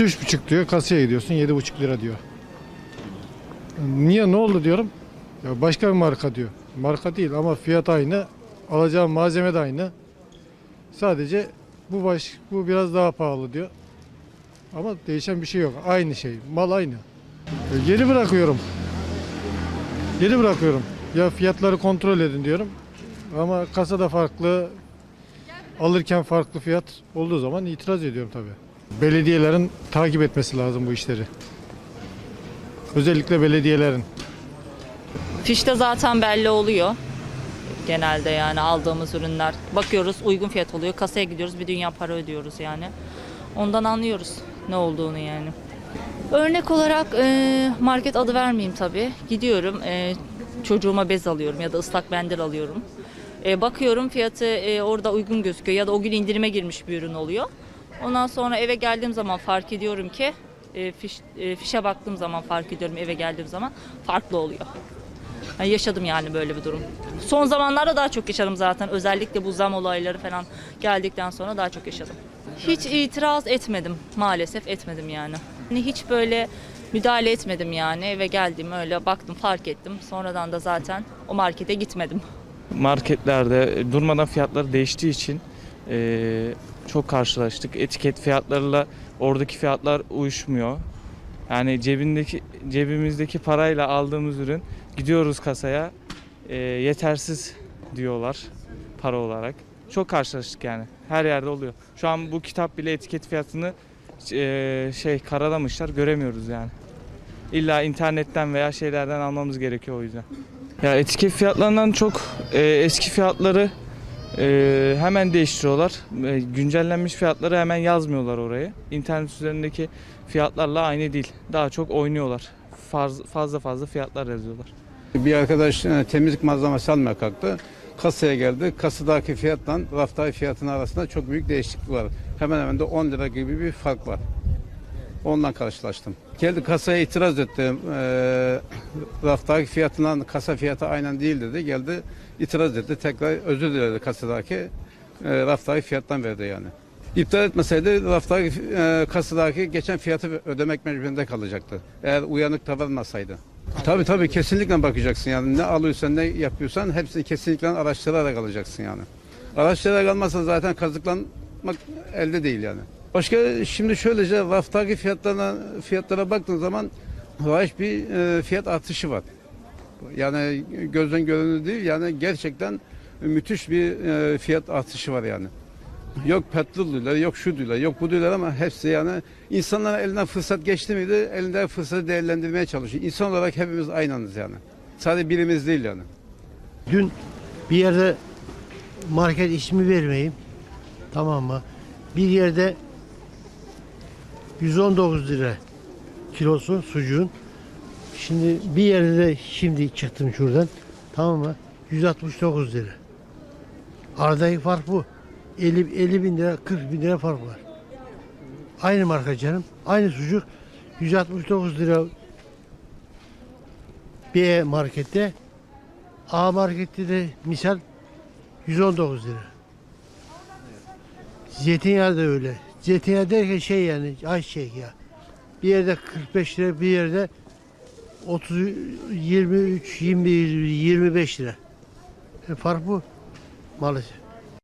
Üç buçuk diyor kasaya gidiyorsun yedi buçuk lira diyor. Niye ne oldu diyorum. Ya başka bir marka diyor. Marka değil ama fiyat aynı. Alacağım malzeme de aynı. Sadece bu baş bu biraz daha pahalı diyor. Ama değişen bir şey yok. Aynı şey. Mal aynı. E, geri bırakıyorum. Geri bırakıyorum. Ya fiyatları kontrol edin diyorum. Ama kasada farklı, alırken farklı fiyat olduğu zaman itiraz ediyorum tabii. Belediyelerin takip etmesi lazım bu işleri. Özellikle belediyelerin. Fişte zaten belli oluyor. Genelde yani aldığımız ürünler. Bakıyoruz uygun fiyat oluyor. Kasaya gidiyoruz bir dünya para ödüyoruz yani. Ondan anlıyoruz ne olduğunu yani. Örnek olarak e, market adı vermeyeyim tabii. Gidiyorum e, çocuğuma bez alıyorum ya da ıslak mendil alıyorum. E, bakıyorum fiyatı orada uygun gözüküyor ya da o gün indirime girmiş bir ürün oluyor. Ondan sonra eve geldiğim zaman fark ediyorum ki e, fiş, e, fişe baktığım zaman fark ediyorum eve geldiğim zaman farklı oluyor. Yani yaşadım yani böyle bir durum. Son zamanlarda daha çok yaşadım zaten. Özellikle bu zam olayları falan geldikten sonra daha çok yaşadım. Hiç itiraz etmedim maalesef etmedim yani. Hani hiç böyle müdahale etmedim yani eve geldim öyle baktım fark ettim. Sonradan da zaten o markete gitmedim. marketlerde durmadan fiyatları değiştiği için eee, çok karşılaştık. Etiket fiyatlarıyla oradaki fiyatlar uyuşmuyor. Yani cebindeki cebimizdeki parayla aldığımız ürün gidiyoruz kasaya eee, yetersiz diyorlar para olarak. Çok karşılaştık yani. Her yerde oluyor. Şu an bu kitap bile etiket fiyatını eee, şey karalamışlar göremiyoruz yani. İlla internetten veya şeylerden almamız gerekiyor o yüzden. Ya etiket fiyatlarından çok e, eski fiyatları e, hemen değiştiriyorlar. E, güncellenmiş fiyatları hemen yazmıyorlar oraya. İnternet üzerindeki fiyatlarla aynı değil. Daha çok oynuyorlar. Faz, fazla fazla fiyatlar yazıyorlar. Bir arkadaş e, temizlik malzemesi almaya kalktı. Kasaya geldi. Kasadaki fiyatla raftaki fiyatın arasında çok büyük değişiklik var. Hemen hemen de 10 lira gibi bir fark var. Ondan karşılaştım. Geldi kasaya itiraz etti. E, raftaki fiyatla kasa fiyatı aynen değil dedi. Geldi itiraz etti. Tekrar özür diledi kasadaki. E, raftaki fiyattan verdi yani. İptal etmeseydi raftaki e, kasadaki geçen fiyatı ödemek mecburiyetinde kalacaktı. Eğer uyanık davranmasaydı. Tabii tabii kesinlikle bakacaksın yani ne alıyorsan ne yapıyorsan hepsini kesinlikle araştırarak alacaksın yani. Araştırarak almazsan zaten kazıklanmak elde değil yani. Başka şimdi şöylece raftaki fiyatlarına fiyatlara baktığın zaman rahiç bir e, fiyat artışı var. Yani gözden görünür değil yani gerçekten müthiş bir e, fiyat artışı var yani. Yok petrol diyorlar, yok şu diyorlar, yok bu diyorlar ama hepsi yani insanların elinden fırsat geçti miydi elinde fırsatı değerlendirmeye çalışıyor. İnsan olarak hepimiz aynanız yani. Sadece birimiz değil yani. Dün bir yerde market ismi vermeyeyim. Tamam mı? Bir yerde 119 lira kilosu sucuğun. Şimdi bir yerde de şimdi çıktım şuradan. Tamam mı? 169 lira. Aradaki fark bu. 50, 50 bin lira 40 bin lira fark var. Aynı marka canım. Aynı sucuk 169 lira B markette A markette de misal 119 lira. Zeytinyağı da öyle. Zeytinyağı derken şey yani ayçiçeği ya. Bir yerde 45 lira, bir yerde 30 23 21 25 lira. E, fark bu maalesef.